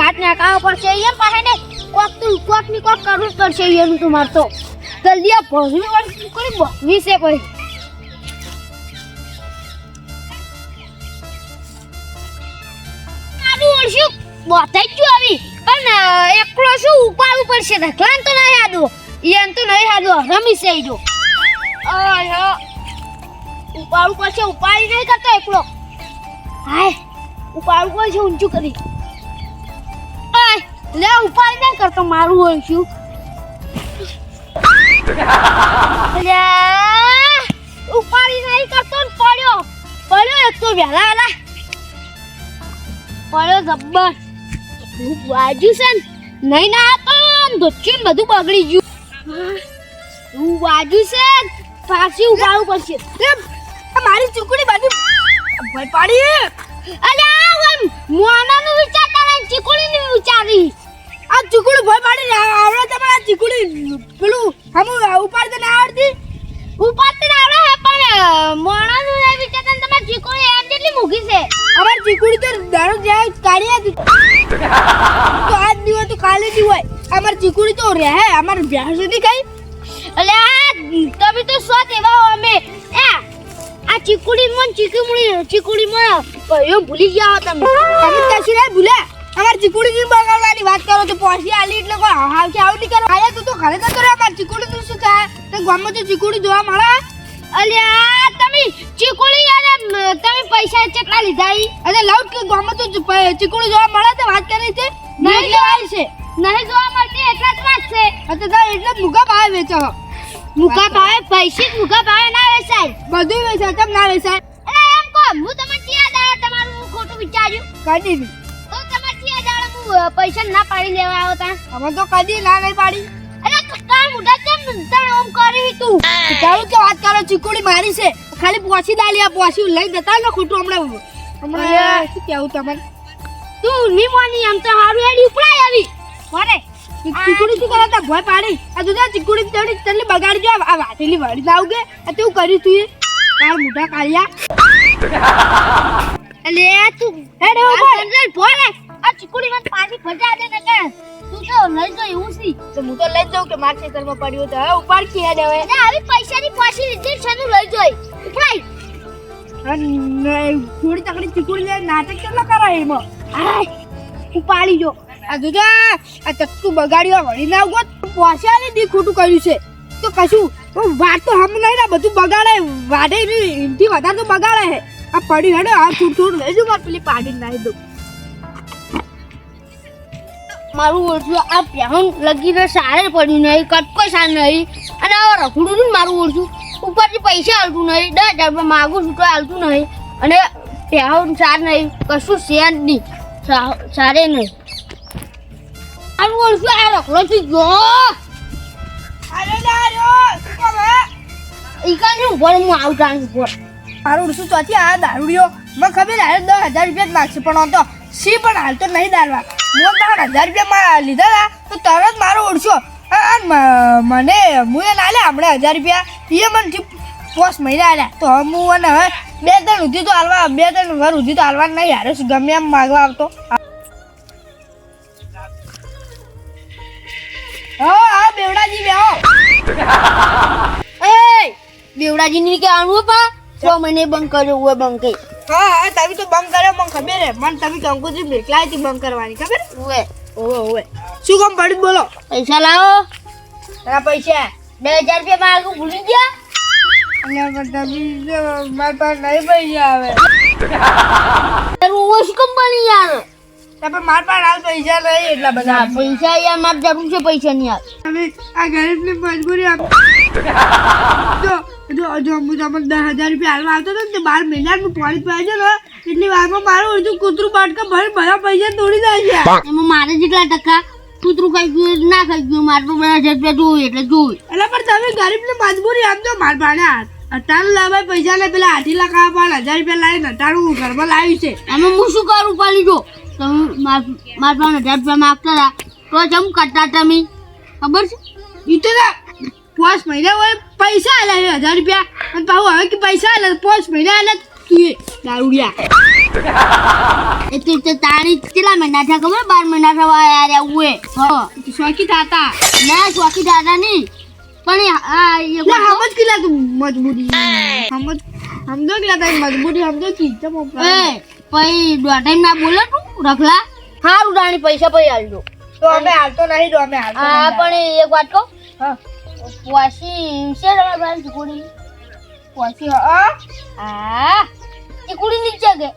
ઘાટ નાખાવો પડશે ઈએમ પાસે ને કોક તું કોકની કોક કરવું પડશે ઈએમ તું મારતો જલ્દી આ ભોજવી વળી કરી બહવી છે બતાઈ આવી. પણ એકલો શું ઉપાડવું પડશે ધકલાન તો નહીં આદો. ઈયન તો નહીં આદો. રમી છે જો. ઉપાડવું પડશે ઉપાડી નહીં કરતો એકલો. હાય. ઉપાડવું પડશે ઊંચું કરી. લે ઉપાડી નહીં કરતો મારું ઓળશું લે ઉપાડી નહીં કરતો ને પડ્યો. પડ્યો એક તો વહેલા વહેલા. પડ્યો જબ્બર. વાજ્યું છે ને નહીં ના તો ધોચીને બધું બગડી ગયું. હું વાજ્યું છે ને, પાછી ઉપાડવું પડશે. મારી ચૂકડી બાજુ ભય પાડી અલ્યા મોનાનું વિચારતા ચીકુડીનું વિચારી. આ ચીકુડી ભાઈ પાડી આવડે તમારે આ ચીકુડી પેલું હમ ઉપાડતે ના આવડતી. ઉપાડતે ના આવડે પણ મોનાનું એ વિચારતા તમારી ચીકુડી એમ જેટલી મૂકી છે. અમાર ચીકુડી તો દાડો જાય કાઢી હતી. તો આજ દીવો તો કાલે દી હોય. અમાર ચીકુડી તો રહે અમાર ભેંસ સુધી કઈ એટલે આ તમે તો સો દેવા હો અમે. એ આ ચીકુડી મન ચીકુડી ચીકુડી મન ભૂલી ગયા હો તમે. તમે કશું ભૂલ્યા? અમાર ચીકુડી ની બગાડવાની વાત કરો તો પોસી આલી એટલે કોઈ હાવ કે આવું નહીં કરો. આયા તું તો ઘરે તો રે અમાર ચીકુડી તું શું થાય? તે ગામમાં તો ચીકુડી જોવા મળે? અલ્યા તમે ચીકુડી અને તમે પૈસા કેટલા લીધા ઈ? અને લાઉડ કે ગામમાં તો ચીકુડી જોવા મળે તો વાત કરી છે? નહીં લેવાય છે. નહીં જોવા મળતી એટલા જ વાત છે. અતે તો એટલે મુકા ભાવે વેચો મુકા ભાવે પૈસી મુકા ભાવે ના વેચાય. બધું વેચાય કેમ ના વેચાય. અરે એમ કો હું તમને ચિયા દાડા તમારું ખોટું વિચાર્યું? કાઢી પૈસા ના પાડી લેવા આવતા. અમે તો કદી ના નહીં પાડી. અરે કટ્ટા મુડા કેમ તણ ઓમ કરી તું? તારું કે વાત કરો ચીકુડી મારી છે. ખાલી પોસી દાલી આ પોસી લઈ જતા ને ખોટું હમણાં હમણાં શું કેવું તમારે? તું ની મોની આમ તો હારું એડી ઉપડાય આવી. મારે? ચીકુડી શું કરે તા ભોય પાડી. આ જો ચીકુડી તડી તને બગાડી જો આ વાટેલી વાડી ના ઉગે. આ તું કર્યું તું તાર મુઢા કાળિયા. અલે તું હેડે ઉપર ભોય આ ચીકુડી મને પાછી ભજા દે ને કે તું તો લઈ જો એવું સી તો હું તો લઈ જાઉં કે માર ખેતરમાં પડ્યો તો હવે ઉપાડ કે હેડે હવે. અરે આવી પૈસાની પાછી લીધી છે નું લઈ જોઈ. ઉપડાઈ થોડી તકડી ચીકુડી લે નાટક ના કરાય એમાં? આય ઉપાડી જો. આ જોજો આ ચક્કુ બગાડ્યો વળી ના ગોત પોસા ને દી ખોટું કર્યું છે. તો કશું વાત તો હમ નહીં ને બધું બગાડે. વાડે એમથી વધારે તો બગાડે. આ પડી હેડો આ થોડું થોડું લઈ જો માર પેલી પાડી નાખી દઉં. મારું ઓળખું આ પ્યાહન લગીને સારે પડ્યું નહીં કટકો સાર નહીં. અને આ રખડું નહીં મારું ઓળખું. ઉપરથી પૈસા હાલતું નહીં દસ હજાર રૂપિયા માગું છું તો હાલતું નહીં. અને પ્યાહન સાર નહીં કશું છે જ નહીં સારે નહીં. મારું ઓળખું આ રખડો છું જો. ઈકાને ઊભો રહો, હું આવતા ઊભો મારું ઉડશું ચોથી આ દારૂડિયો. મને ખબર હાલ દસ હજાર રૂપિયા જ માગશે પણ તો સી પણ હાલ તો નહીં દારવા હું તારા હજાર રૂપિયા માં લીધા હતા તો તરત મારો ઓળશો. મને હું એ ના લે હમણાં હજાર રૂપિયા. એ મને પોસ મહિના આલ્યા. તો હવે હું અને હવે બે ત્રણ સુધી તો હાલવા બે ત્રણ વાર સુધી તો હાલવા નહીં હારે ગમે એમ માગવા આવતો. હા હા બેવડાજી બેહો. એ બેવડાજી ની કે આણું પા. છ મહિને બંધ કર્યો હોય બંધ કઈ હા હા તમે તો બંધ કર્યો મને ખબર હે મને તમે કંકોત્રી મેકલાઈ હતી બંધ કરવાની ખબર? ઓવે. ઓવે ઓવે. શું કામ પડ્યું બોલો? પૈસા લાવો. તારા પૈસા. બે હજાર રૂપિયા માગું ભૂલી ગયા? અને તમે મારા પાસે નહીં પૈસા આવે. તારું કંપની યાર તમે મારા પાસે હાલ પૈસા નહીં એટલા બધા. પૈસા યાર મારે જરૂર છે પૈસા ની તમે આ ગરીબની મજબૂરી આપ. જો હું તમને દસ હજાર રૂપિયા હાલવા આવતો હતો ને તો બાર મહિનાનું પોલીસ પડે છે ને એટલી વારમાં મારું હજુ કૂતરું બાટકા ભરી બધા પૈસા તોડી જાય છે. એમાં મારે જેટલા ટકા કૂતરું ખાઈ ગયું ના ખાઈ ગયું મારે તો બધા હજાર રૂપિયા જોયું એટલે જોયું એટલે પણ તમે ગરીબની મજબૂરી આપજો માર પાસે અટાણું લાવે પૈસા ને પેલા આઠી લાખ આપવા હજાર રૂપિયા લાવીને અટાણું ઘરમાં લાવ્યું છે. એમાં હું શું કરું? પાલી જો તમે મારા પાસે હજાર રૂપિયા માગતા હતા. તો જમ કરતા તમે ખબર છે? એ તો ના પાંચ મહિના હોય પૈસા આલ્યા છે હજાર રૂપિયા. અને પાછું હવે કે પૈસા આલે પાંચ મહિના આલે તું દારૂડિયા એ તો તારી કેટલા મહિના થયા ખબર? બાર મહિના થવા યાર આવું એ. શોખી થતા. ના શોખી દાદા નહીં. પણ આ સમજ કેટલા તું મજબૂરી. સમજ સમજો તારી મજબૂરી સમજો કી ચમ એ પછી દોઢાઈ ના બોલે તું રખલા. હારું રાણી પૈસા પછી આલજો. તો અમે હાલતો નહીં તો અમે હાલતો હા પણ એક વાત કહું. હા. પોસી છે તમારા ચીકુડી પછી હા હા ચીકુડી નીચે કે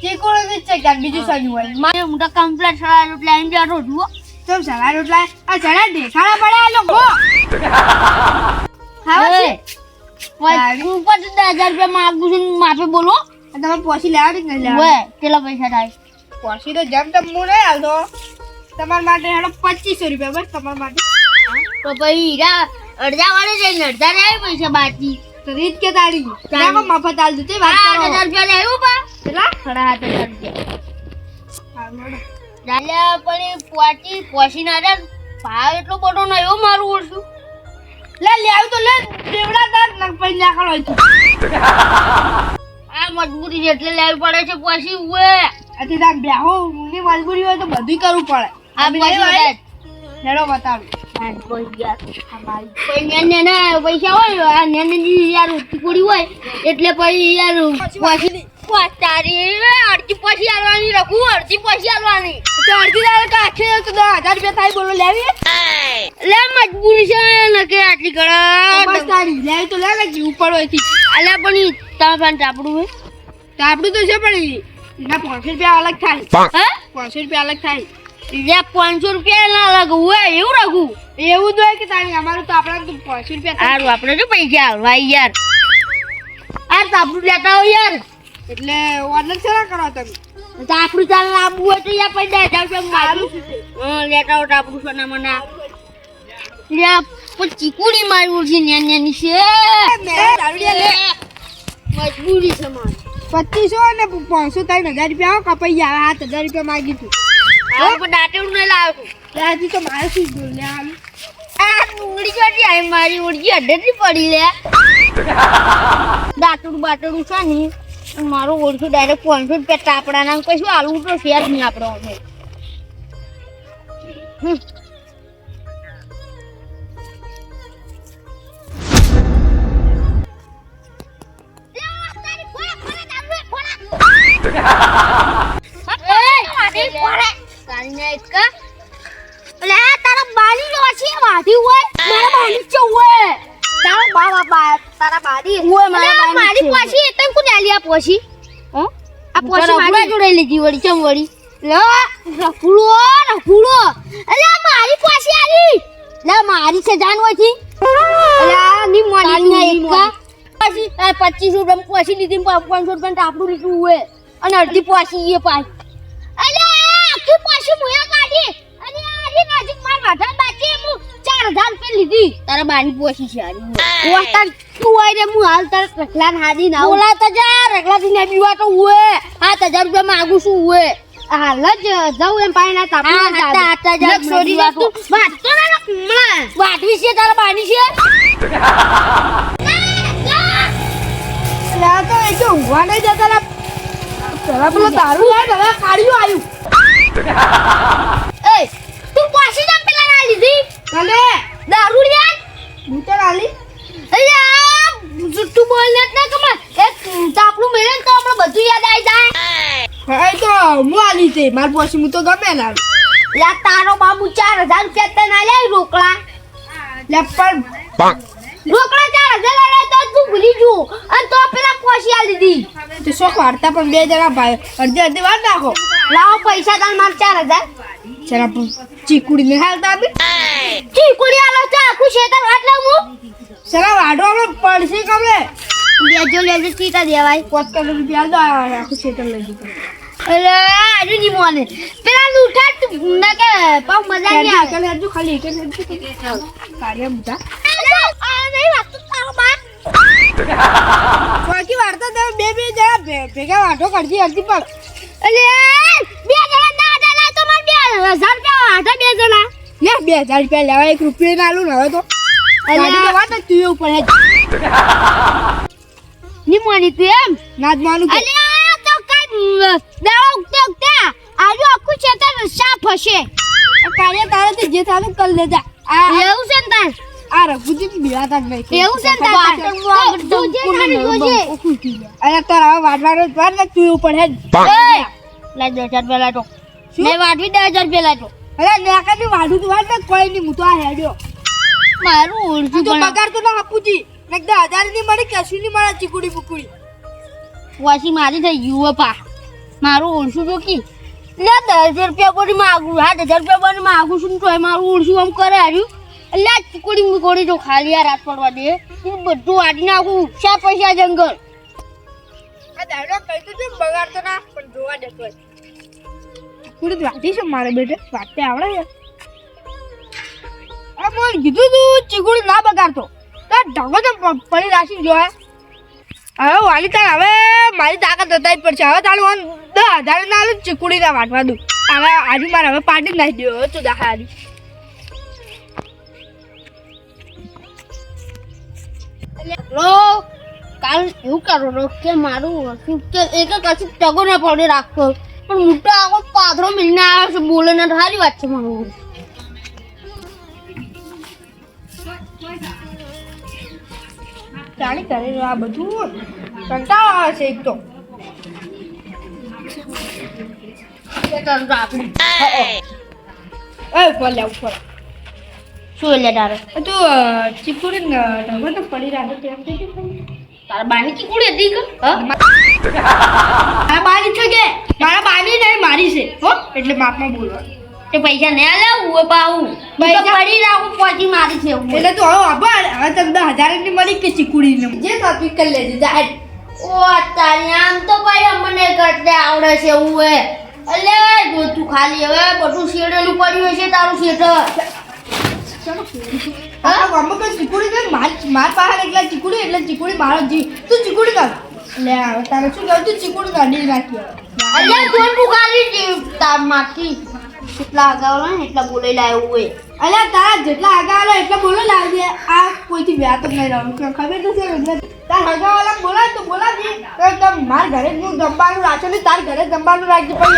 ચીકુડો ની છે ક્યાંક બીજું સાજુ હોય મારે મોટા કમ્પ્લેટ સળા એટલે એમ બેઠો જુઓ ચમ સલા રોટલા આ ચણા ઢેખાડા પડ્યા લોકો ખાવા છે પછી ઉપરથી દસ હજાર રૂપિયા માંગુ છું ને માફે બોલો આ તમે પોસી લેવા કે લેવા કેટલા પૈસા થાય પોસી તો જેમ તેમ હું નહીં હાલતો તમારા માટે હેડો પચીસો રૂપિયા બસ તમારા માટે. તો પછી હીરા અડધા વાળે જઈને અડધા રહે પૈસા બાકી. રીત કે તારી. તારા. મફત આલ દીધી વાત આઠ કરો. હજાર રૂપિયા લેવું પા. કેટલા? સાડા આઠ હજાર રૂપિયા. હારું પણ પોચી પોસી ના રે ભાવ એટલો બધો એવો મારું ઓળશું લે લે આવ તો લે. દેવડા તાર નક પૈ નાખણ હોય આ મજબૂરી છે એટલે લેવી પડે છે પોસી ઉએ આથી તાર બેહો ની મજબૂરી હોય તો બધું કરવું પડે. આ હોય? હેડો બતાવું. પૈસા પછી હોય યાર હોય એટલે પછી યાર તારી અડધી પોસી આલવાની રખું અડધી પોસી આલવાની તો અડધી દાડે તો આખે તો હજાર રૂપિયા થાય. બોલો લેવી લે મજબૂરી છે ને કે આટલી ગળા તારી લેવી તો લે જ ઉપર હોયથી અલ્યા પણ તારા પાસે ટાપડું હોય તો તો છે પણ પાંચસો રૂપિયા અલગ થાય હે? પાંચસો રૂપિયા અલગ થાય. લે પાંચસો રૂપિયા ના લાગુ. હોય એવું રાખું? એવું જોઈએ કે તારી અમારું તો આપણે તો પાંચસો રૂપિયા સારું આપણે તો પૈસા ભાઈ યાર? આ તાપડું લેતા હોય યાર. એટલે ઓર્ડર શું કરો તમે? તાપડું ચાલ આપવું હોય તો યાર પૈસા હજાર રૂપિયા મારું હા લેતા હોય તાપડું સોના મને. લે પણ ચીકુડી મારી છે નેન નેની છે. મેં દારૂડિયા લે મજબૂરી છે મારી. પચીસો અને પાંચસો ત્રણ હજાર રૂપિયા આવો કપાઈ ગયા. હાથ હજાર રૂપિયા માગી તું. હવે પણ દાંતેડું નહીં લાવ્યું ત્યાંથી તો મારે શું જોયું લે આમ. આ ડુંગળી ચોટી આવી મારી પડી લે. દાંતડું બાટડું છે ને મારું ઓળખું ડાયરેક્ટ પાંચસો રૂપિયા તાપડાના કશું આલવું તો છે જ નહીં આપણે. તારીને એક અલે આ તારા બાની નો છે વાધી હોય. મારા બાની છે હોય તારા બા બા તારા બાની હોય મારા મારી પાછી તને કોને આલી આ પોછી હો? આ પોછી મારી જોડે લીધી વળી ચમ વળી? લો રફુડો રફુડો. અલે મારી પાછી આલી. લે મારી છે જાનની પછી આ 25 રૂપિયા પોછી લીધી 500 રૂપિયા આપણું લીધું હોય અને અડધી પોછી એ પાછી. તારા બાની પોસી છે ઓહ તાર તું હોય ને હું હાલ તાર રખલા હાજી ના બોલા તો જા રખલા થી ને બીવા તો હોય 7000 રૂપિયા માંગુ છું ઉએ હાલ જ જાઉં એમ પાણી ના તાપી ના તા જા છોડી દે તું વાત. તો ના કમળા વાટવી છે તારા બાની છે? લા તો એ તો વાડે જતા પેલા પેલો દારૂ આવે હવે કાઢ્યું આવ્યું એ તું પાછી જમ પેલા ના લીધી કાલે દારૂ લ્યા બૂટર આલી અલ્યા જુઠ્ઠું બોલને જ ના કમા એક તાપડું મેળે ને તો આપણે બધું યાદ આવી જાય હા એ તો હું આલી છે. માર પછી હું તો ગમે ના લા તારો બાબુ ચાર હજાર રૂપિયા તને આલ્યા રોકડા. લે પણ રોકડા ચાર હજાર આલ્યા તો તું ભૂલી જુ. અને તો પેલા પોસી આલી દીધી તો શોખ વાર્તા પણ બે જણા ભાઈ. અડધી અડધી વાર નાખો. લાવો પૈસા તાર માર ચાર હજાર. જરા ચીકુડી ને હાલતા આપી. ચીકુડી આલો ચા આખું શેતર વાટ લઉં હું સરા વાડો અમે પડશે કમલે લેજો લેજો ચીતા દેવાય. પાંચ કરોડ રૂપિયા દો આખું ક્ષેત્ર લઈ દીધું અલે આજુ નહીં મોને પેલા લૂઠા ના કે પાઉ મજા નહીં આવે. એકલ હેડજો ખાલી એકલ હેડજો કાર્ય બુટા બાકી વાર્તા તમે બે બે જણા ભેગા વાટો કરજી અડધી પગ. અલે બે જણા ના આડા તો માર બે હજાર રૂપિયા આટા બે જણા. લે બે હજાર રૂપિયા લેવા એક રૂપિયા ના આલું ને હવે તો. વાત જ તું ઉપર માની તું એમ? ના જ માનું કે અલ્યા તો કઈ દવા ઉગતે ઉગતે આજુ આખું ખેતર સાફ હશે. કાર્ય તારાથી જે થાનું કર લેજા આ એવું છે ને તાર? આ રઘુજી બિરાતા જ નહીં એવું છે ને તાર? તો જોજે. તારે જોજે અરે તાર હવે વાટવાનો જ વાર ને તું ઉપર હેડ એ, લા દસ હજાર પેલા તો? મેં વાટવી દસ હજાર પેલા તો. અરે નેકાની વાઢું તું વાત ને કોઈ નહીં હું તો આ હેડ્યો. મારું ઓળખું તો પગાર તો ના આપુજી ને દસ હજારની મળી કશું નહીં મળે ચીકુડી બુકુડી. વાસી મારી થઈ ગયું પા. મારું ઓળશું તો કી? લે દસ હજાર રૂપિયા કોડી માગું? સાત હજાર રૂપિયા પર માગું છું તો મારું ઓળખું આમ કરે આવ્યું એટલે આ ચીકુડી મુકોડી જો ખાલી આ રાત પડવા દે. હું બધું આડી નાખું ઉપસા પૈસા જંગલ. આ દાડો કઈ તો બગાડ તો ના? પણ જોવા દેતો ચીકુડી વાટી છે મારે બેટે? વાટતે આવડે છે. મને કીધું તું ચીકુડી ના બગાડતો. તો પ- પડી રાખી તો કાલ એવું કરો કે મારું કે એક કશું ટગો ના પડી રાખતો. પણ મોટો આખો પાથરો મિલને આવે છે. બોલે ને સારી વાત છે મારું. ચાલી કરે આ બધું. કંટાળો આવે છે એક તો. મારા છે કે? મારા બાની નહીં મારી છે હો. એટલે માપમાં બોલવાનું. તે પૈસા ને આલે હું પાવું પૈસા પડી રાખું પછી મારી છે એટલે તું હવે આભાર હવે તમને હજારની મળી કે ચીકુડી ને જે ટોપિક કરી લેજે જાય ઓ તારી આમ તો ભાઈ અમને કરતે આવડે છે હું એ એટલે જો તું ખાલી હવે બધું શેડેલું પડ્યું હશે તારું શેટર માર માર પાસે એકલા ચીકુડી એટલે ચીકુડી મારો જી. તું ચીકુડી કર. લે તારે શું કહ્યું તું ચીકુડી કાઢી નાખી હવે. તું તારમાંથી. કેટલા અગાઉ ને એટલા બોલે લાવ્યું હોય. અલ્યા તારા જેટલા આગળ એટલા બોલો લાવજે આ કોઈથી વ્યાત જ નહીં રહ્યું. કે ખબર નથી એટલે તાર આગા વાળા બોલાય તો બોલાવજે તો માર ઘરે હું જમવાનું રાખો ને તાર ઘરે જમવાનું રાખજે પછી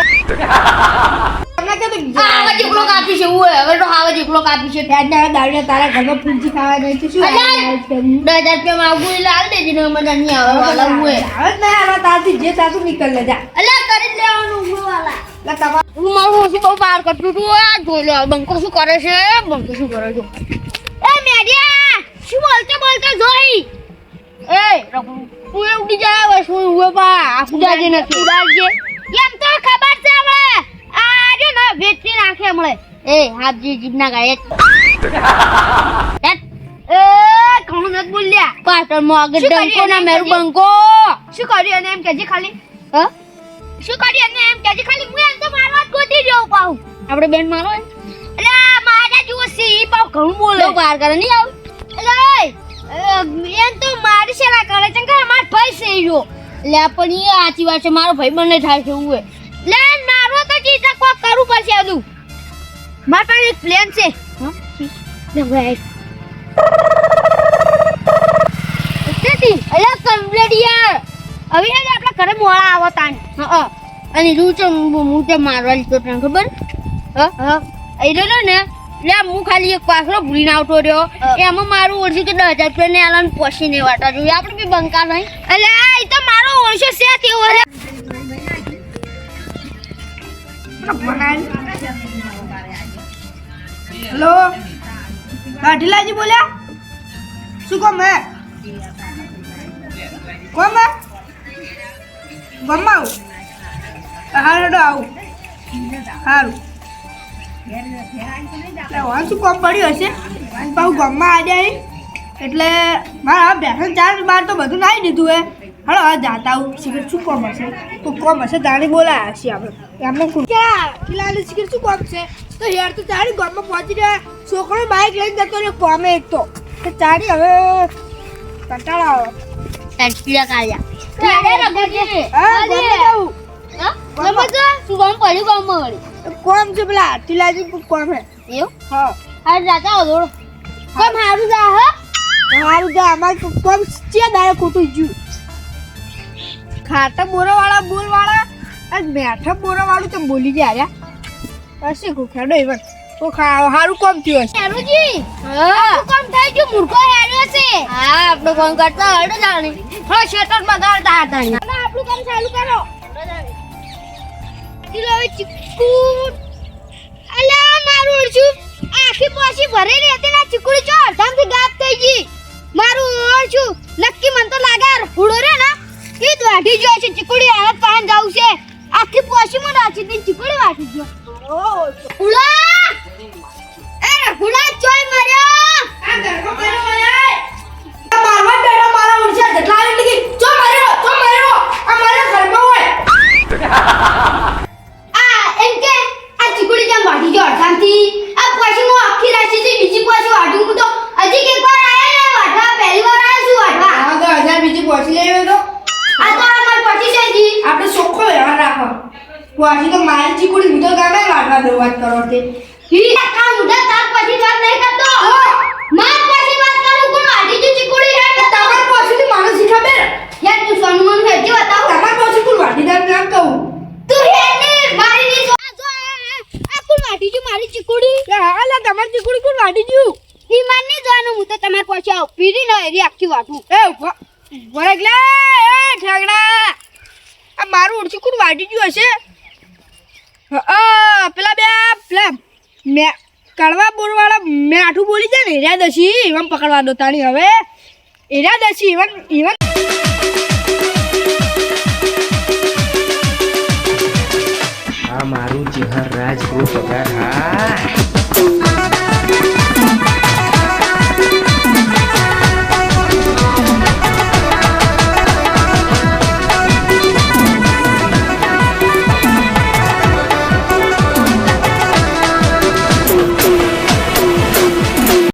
તમને કે તો આવા જેટલો કાપી છે હું હવે તો આવા જેટલો કાપી છે. ત્યાં ને દાડે તારા ઘરમાં ફૂલજી ખાવા તો શું! આવે છે? દસ હજાર રૂપિયા માગું એટલે હાલ દેજે ને મને નહીં આવે વાલા હું આવે જ નહીં આવા તારથી જે સાચું નીકળ લે જા. અલ્યા કરી લેવાનું હું વાલા. હું મારું ઓછું બહુ બહાર કરતું હતું આ જોઈ લો બંકો શું કરે છે? બંકો શું કરે છે? એ મેડિયા શું બોલતે બોલતે જોઈ. એ તું એ ઉડી જાય હવે શું ઉવે પા આખું જાજે નથી. ઉડાડજે એમ તો ખબર છે હમણે આ જો ને વેચી નાખે હમણે. એ હાજી જીભના ગાય એ ઘણું નથી બોલ્યા. પાટણમાં આગળ ડંકો ના મેરું બંકો. શું કર્યું અને એમ કેજે ખાલી? હ? શું કરી અને એમ કે ખાલી હું એમ તો મારવા જ ગોતી રહ્યો પાઉ આપણે બેન મારો એટલે મારા જુઓ સી પાઉ ઘણું બોલે. બહાર કરે નહીં આવ? એટલે એમ તો મારી છે કરે છે કે માર ભાઈ છે જો. એટલે પણ એ આચી વાત છે મારો ભાઈ બંને થાય છે હું લે મારો તો ચીજ કોક કરવું પડશે બધું માર પાસે એક પ્લેન છે. હા લે ભાઈ અલ્યા કમ્પ્લેટ યાર હવે આજે ને આપણા ઘરે મોળા આવો તાન હા અને રૂ છે હું તે મારવા લીધો તને ખબર? હ હા. એ રહ્યો ને લે હું ખાલી એક પાછળ ભૂલીને આવતો રહ્યો. એમાં મારું ઓળશું કે દસ હજાર રૂપિયા ને આલાને પોસી ને વાટા જોઈએ આપણે બી બંકા નહીં? એટલે એ તો મારો ઓળશો છે તેવો. રે હેલો? કાઢીલાજી બોલ્યા? શું કોમ હે? કોમ મેં ગમમાં આવું. હારું. આવું સારું શું કોમ પડ્યું હશે. અને પાછું ગામમાં આવ્યા અહીં એટલે મારા બેસન ચાર બાર તો બધું નાખી દીધું હે. હળો હવે જાતા આવું. સિગરેટ શું કોમ હશે? તો કોમ હશે દાણી બોલાયા છીએ આપણે. એમને કિલ્લાની સિગરેટ શું કોમ છે? તો યાર, તો ચારી ગામમાં પહોંચી ગયા છોકરો બાઇક લઈને જતો રહ્યો, કોમે એક તો. તો ચારી હવે. કંટાળો આવે. કાઢ્યા કામ છે પેલા? ટીલાજી કોમ હે. એવું? હા. હાલ જાતા હો. થોડો હારું જા હા. હારું તો અમારે કોમ છે દાડે ખોટું જ્યું ખાટા બોરાવાળા બોલવાળા. આજ મેઠા બોરાવાળું તો બોલી ગયા યાર હશે કો ખેડો એવન તો સારું કામ થયું હશે. હેરુજી હા કામ થઈ ગયું મૂર્ખો હેર્યો છે. હા આપણો ફોન કરતા હડો જાણી. થોડો શેટરમાં ગાળતા હતા આપણું કામ ચાલુ કરો. કિલો ચીકુ અલ્યા મારું ઓળછું આખી પોસી ભરેલી હતી ને ચીકુડી ચો અડધામથી ગાપ થઈ ગઈ. મારું ઓળછું નક્કી મન તો લાગે હુડો રે ને એ જ વાઢી ગયો છે ચીકુડી હાલત પાન જાવ છે. આખી પોસી માં નાચી દઈ ચીકુડી વાઢી ગયો. હુડા એ રઘુડા ચોય મર્યો. આ ઘરમાં પેલો ઓય મારવા બેઠા મારા ઓળખ્યા જેટલા આવી લીધી ચો માર્યો ચો માર્યો. આ મારા ઘરમાં હોય. આ એમ કે આ ચીકુડી જેમ વાઢી ગયો અડધામથી આ પછી હું આખી રાશી થી બીજી પછી વાઢું હું તો હજી એક વાર આયા ને? વાઢવા પહેલી વાર આયા છું વાઢવા. આ તો હજાર બીજી પહોંચી લેવે તો. આ તો અમાર પછી છે જી આપણે ચોખ્ખો વ્યવહાર રાખો. વાસી તો મારી ચીકુડી હું તો ગામે વાટવા દો વાત કરો તે હી કા મુઢા તાર પછી વાત નહીં કરતો. માર પછી વાત કરું કોણ? વાઢી ગયું ચીકુડી રે તમાર યાર તું બતાવ. કોણ નામ કહું? તું મારી ની જો આ જો કોણ મારી ચીકુડી? કે તમાર ચીકુડી કોણ વાટી ગયું? ઈ મારની જોવાનું હું તો તમાર પછી આવ. પીરી ન એરી આખી વાઢું એ ઊભા. ઊભા રાખ લે એ ઠાકડા. આ મારું ઓળખી કોણ વાટી ગયું હશે? પેલા બે પેલા મે કડવા મેં આઠું બોલી જાય ને દસી એવમ પકડવા દો તાણી હવે. દસી ઇવન ઇવન આ મારું ચિહર રાજ પગાર હા.